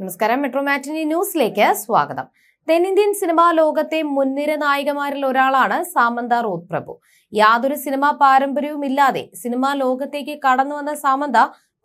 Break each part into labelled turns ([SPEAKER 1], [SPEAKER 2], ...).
[SPEAKER 1] നമസ്കാരം. മെട്രോ മാറ്റിനി ന്യൂസിലേക്ക് സ്വാഗതം. തെന്നിന്ത്യൻ സിനിമാ ലോകത്തെ മുൻനിര നായികമാരിൽ ഒരാളാണ് സാമന്ത റോത് പ്രഭു യാതൊരു സിനിമാ പാരമ്പര്യവും ഇല്ലാതെ സിനിമാ ലോകത്തേക്ക് കടന്നു വന്ന സാമന്ത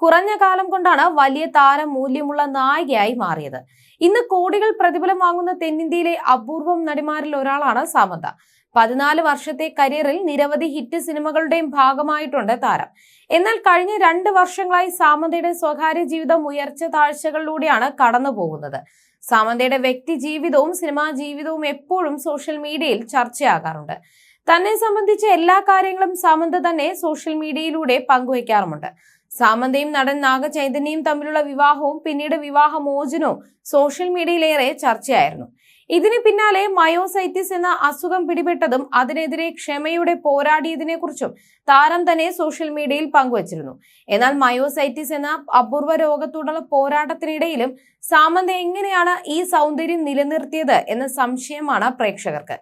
[SPEAKER 1] കുറഞ്ഞ കാലം കൊണ്ടാണ് വലിയ താരം മൂല്യമുള്ള നായികയായി മാറിയത്. ഇന്ന് കോടികൾ പ്രതിഫലം വാങ്ങുന്ന തെന്നിന്ത്യയിലെ അപൂർവം നടിമാരിൽ ഒരാളാണ് സാമന്ത. പതിനാല് വർഷത്തെ കരിയറിൽ നിരവധി ഹിറ്റ് സിനിമകളുടെയും ഭാഗമായിട്ടുണ്ട് താരം. എന്നാൽ കഴിഞ്ഞ രണ്ട് വർഷങ്ങളായി സാമന്തയുടെ സ്വകാര്യ ജീവിതം ഉയർച്ച താഴ്ചകളിലൂടെയാണ് കടന്നു പോകുന്നത്. സാമന്തയുടെ വ്യക്തി ജീവിതവും സിനിമാ ജീവിതവും എപ്പോഴും സോഷ്യൽ മീഡിയയിൽ ചർച്ചയാകാറുണ്ട്. തന്നെ സംബന്ധിച്ച എല്ലാ കാര്യങ്ങളും സാമന്ത തന്നെ സോഷ്യൽ മീഡിയയിലൂടെ പങ്കുവയ്ക്കാറുമുണ്ട്. സാമന്തയും നടൻ നാഗചൈതന്യയും തമ്മിലുള്ള വിവാഹവും പിന്നീട് വിവാഹമോചനവും സോഷ്യൽ മീഡിയയിലേറെ ചർച്ചയായിരുന്നു. ഇതിന് പിന്നാലെ മയോസൈറ്റിസ് എന്ന അസുഖം പിടിപെട്ടതും അതിനെതിരെ ക്ഷമയോടെ പോരാടിയതിനെ കുറിച്ചും താരം തന്നെ സോഷ്യൽ മീഡിയയിൽ പങ്കുവച്ചിരുന്നു. എന്നാൽ മയോസൈറ്റിസ് എന്ന അപൂർവ രോഗത്തോടുള്ള പോരാട്ടത്തിനിടയിലും സാമന്ത എങ്ങനെയാണ് ഈ സൗന്ദര്യം നിലനിർത്തിയത് എന്ന സംശയമാണ് പ്രേക്ഷകർക്ക്.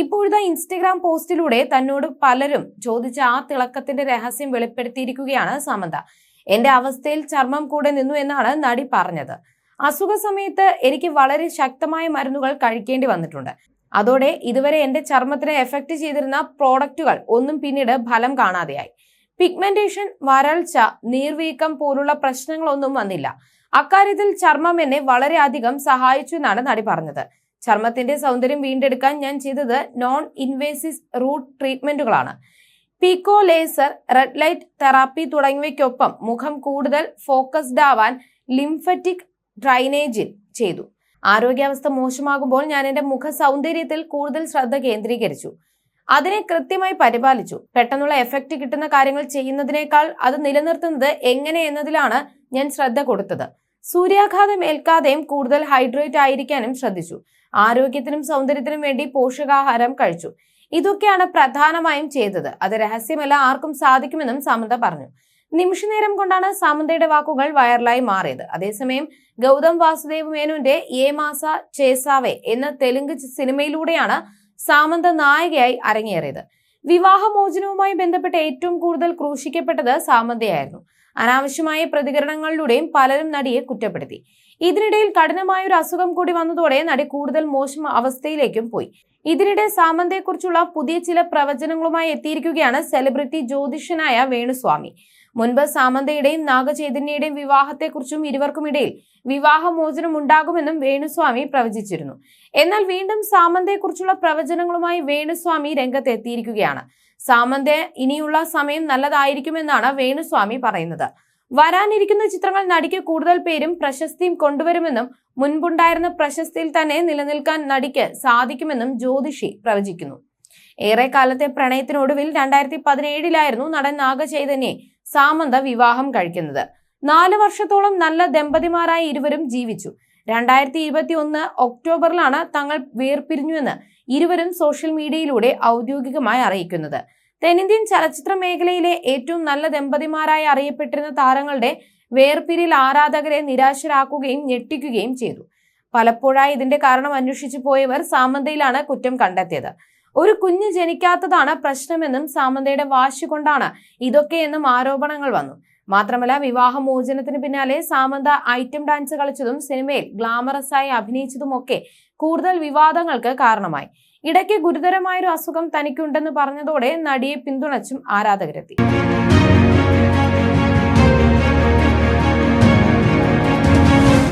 [SPEAKER 1] ഇപ്പോഴത്തെ ഇൻസ്റ്റഗ്രാം പോസ്റ്റിലൂടെ തന്നോട് പലരും ചോദിച്ച ആ തിളക്കത്തിന്റെ രഹസ്യം വെളിപ്പെടുത്തിയിരിക്കുകയാണ് സമന്ത. എന്റെ അവസ്ഥയിൽ ചർമ്മം കൂടെ നിന്നു എന്നാണ് നടി പറഞ്ഞത്. അസുഖ സമയത്ത് എനിക്ക് വളരെ ശക്തമായ മരുന്നുകൾ കഴിക്കേണ്ടി വന്നിട്ടുണ്ട്. അതോടെ ഇതുവരെ എന്റെ ചർമ്മത്തിനെ എഫക്റ്റ് ചെയ്തിരുന്ന പ്രോഡക്റ്റുകൾ ഒന്നും പിന്നീട് ഫലം കാണാതെയായി. പിഗ്മെന്റേഷൻ വരൾച്ച നീർവീക്കം പോലുള്ള പ്രശ്നങ്ങളൊന്നും വന്നില്ല. അക്കാര്യത്തിൽ ചർമ്മം എന്നെ വളരെയധികം സഹായിച്ചു എന്നാണ് നടി പറഞ്ഞത്. ചർമ്മത്തിന്റെ സൗന്ദര്യം വീണ്ടെടുക്കാൻ ഞാൻ ചെയ്തത് non invasive root ട്രീറ്റ്മെന്റുകളാണ് pico laser red light therapy തുടങ്ങിയവയ്ക്കൊപ്പം മുഖം കൂടുതൽ ഫോക്കസ്ഡ് ആവാൻ ലിംഫറ്റിക് ഡ്രൈനേജിൽ ചെയ്തു. ആരോഗ്യാവസ്ഥ മോശമാകുമ്പോൾ ഞാൻ എന്റെ മുഖ സൗന്ദര്യത്തിൽ കൂടുതൽ ശ്രദ്ധ കേന്ദ്രീകരിച്ചു. അതിനെ കൃത്യമായി പരിപാലിച്ചു. പെട്ടെന്നുള്ള എഫക്റ്റ് കിട്ടുന്ന കാര്യങ്ങൾ ചെയ്യുന്നതിനേക്കാൾ അത് നിലനിർത്തുന്നത് എങ്ങനെ എന്നതിലാണ് ഞാൻ ശ്രദ്ധ കൊടുത്തത്. സൂര്യാഘാതം ഏൽക്കാതെയും കൂടുതൽ ഹൈഡ്രേറ്റ് ആയിരിക്കാനും ശ്രദ്ധിച്ചു. ആരോഗ്യത്തിനും സൗന്ദര്യത്തിനും വേണ്ടി പോഷകാഹാരം കഴിച്ചു. ഇതൊക്കെയാണ് പ്രധാനമായും ചെയ്തത്. അത് രഹസ്യമല്ല ആർക്കും സാധിക്കുമെന്നും സാമന്ത പറഞ്ഞു. നിമിഷനേരം കൊണ്ടാണ് സാമന്തയുടെ വാക്കുകൾ വൈറലായി മാറിയത്. അതേസമയം ഗൗതം വാസുദേവ് മേനോന്റെ ഏ മാസ ചേസാവെ എന്ന തെലുങ്ക് സിനിമയിലൂടെയാണ് സാമന്ത നായികയായി അരങ്ങേറിയത്. വിവാഹമോചനവുമായി ബന്ധപ്പെട്ട് ഏറ്റവും കൂടുതൽ ക്രൂശിക്കപ്പെട്ടത് സാമന്തയായിരുന്നു. അനാവശ്യമായ പ്രതികരണങ്ങളിലൂടെയും പലരും നടിയെ കുറ്റപ്പെടുത്തി. ഇതിനിടയിൽ കഠിനമായ ഒരു അസുഖം കൂടി വന്നതോടെ നടി കൂടുതൽ മോശം അവസ്ഥയിലേക്കും പോയി. ഇതിനിടെ സാമന്തയെക്കുറിച്ചുള്ള പുതിയ ചില പ്രവചനങ്ങളുമായി എത്തിയിരിക്കുകയാണ് സെലിബ്രിറ്റി ജ്യോതിഷനായ വേണുസ്വാമി. മുൻപ് സാമന്തയുടെയും നാഗചൈതന്യയുടെയും വിവാഹത്തെക്കുറിച്ചും ഇരുവർക്കുമിടയിൽ വിവാഹമോചനം ഉണ്ടാകുമെന്നും വേണുസ്വാമി പ്രവചിച്ചിരുന്നു. എന്നാൽ വീണ്ടും സാമന്തയെക്കുറിച്ചുള്ള പ്രവചനങ്ങളുമായി വേണുസ്വാമി രംഗത്തെത്തിയിരിക്കുകയാണ്. സാമന്ത ഇനിയുള്ള സമയം നല്ലതായിരിക്കുമെന്നാണ് വേണുസ്വാമി പറയുന്നത്. വരാനിരിക്കുന്ന ചിത്രങ്ങൾ നടിക്ക് കൂടുതൽ പേരും പ്രശസ്തിയും കൊണ്ടുവരുമെന്നും മുൻപുണ്ടായിരുന്ന പ്രശസ്തിയിൽ തന്നെ നിലനിൽക്കാൻ നടിക്ക് സാധിക്കുമെന്നും ജ്യോതിഷി പ്രവചിക്കുന്നു. ഏറെ കാലത്തെ പ്രണയത്തിനൊടുവിൽ രണ്ടായിരത്തി പതിനേഴിലായിരുന്നു നടൻ നാഗചൈതന്യെ സാമന്ത വിവാഹം കഴിക്കുന്നത്. നാല് വർഷത്തോളം നല്ല ദമ്പതിമാരായി ഇരുവരും ജീവിച്ചു. രണ്ടായിരത്തി ഇരുപത്തി ഒന്ന് ഒക്ടോബറിലാണ് തങ്ങൾ വേർപിരിഞ്ഞുവെന്ന് ഇരുവരും സോഷ്യൽ മീഡിയയിലൂടെ ഔദ്യോഗികമായി അറിയിക്കുന്നത്. തെന്നിന്ത്യൻ ചലച്ചിത്ര മേഖലയിലെ ഏറ്റവും നല്ല ദമ്പതിമാരായി അറിയപ്പെട്ടിരുന്ന താരങ്ങളുടെ വേർപിരിൽ ആരാധകരെ നിരാശരാക്കുകയും ഞെട്ടിക്കുകയും ചെയ്തു. പലപ്പോഴായി ഇതിന്റെ കാരണം അന്വേഷിച്ചു പോയവർ സാമന്തയിലാണ് കുറ്റം കണ്ടെത്തിയത്. ഒരു കുഞ്ഞ് ജനിക്കാത്തതാണ് പ്രശ്നമെന്നും സാമന്തയുടെ വാശി കൊണ്ടാണ് ഇതൊക്കെയെന്നും ആരോപണങ്ങൾ വന്നു. മാത്രമല്ല വിവാഹമോചനത്തിന് പിന്നാലെ സാമന്ത ഐറ്റം ഡാൻസ് കളിച്ചതും സിനിമയിൽ ഗ്ലാമറസ് ഗ്ലാമറസായി അഭിനയിച്ചതുമൊക്കെ കൂടുതൽ വിവാദങ്ങൾക്ക് കാരണമായി. ഇടയ്ക്ക് ഗുരുതരമായൊരു അസുഖം തനിക്കുണ്ടെന്ന് പറഞ്ഞതോടെ നടിയെ പിന്തുണച്ചും ആരാധകരെത്തി.